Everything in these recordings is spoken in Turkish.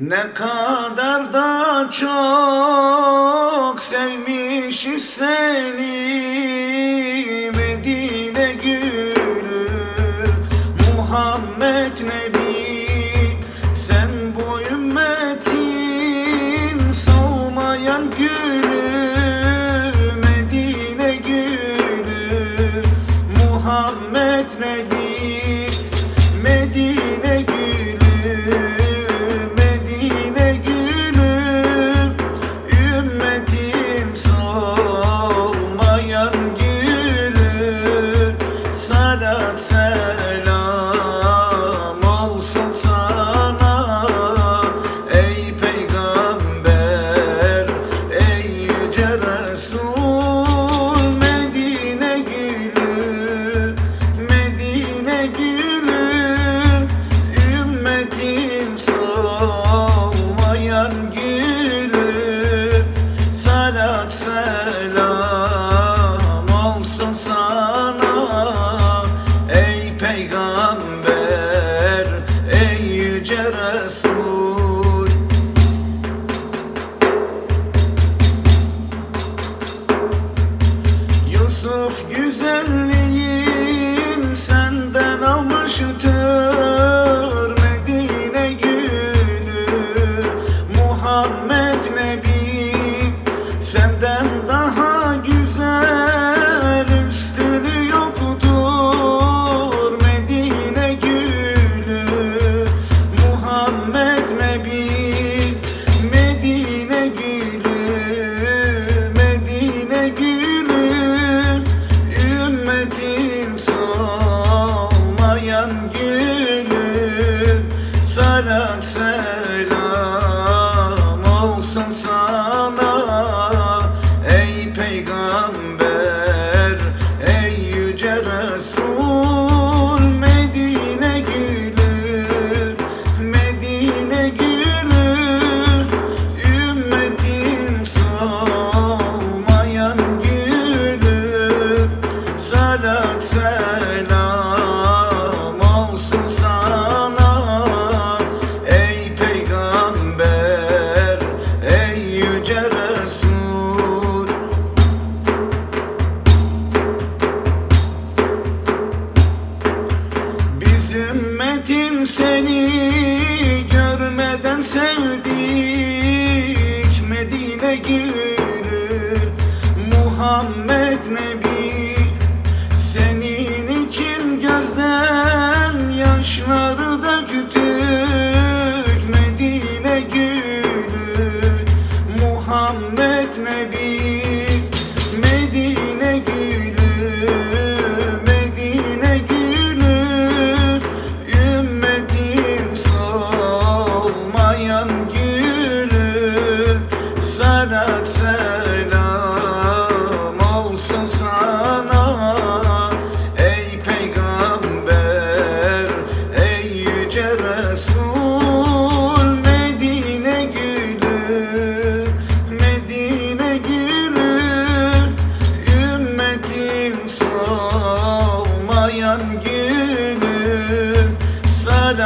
Ne kadar da çok sevmişiz seni Medine gülü Muhammed Nebi. Sen bu ümmetin solmayan gülü Medine gülü Muhammed Nebi. koca Medine gülü Medine gülü Ümmetin solmayan gülü Salat selam olsun sana. Ey peygamber ey yüce Resul. Sırf güzelliğim senden almıştır Medine gülü Muhammed hangi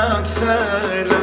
aksele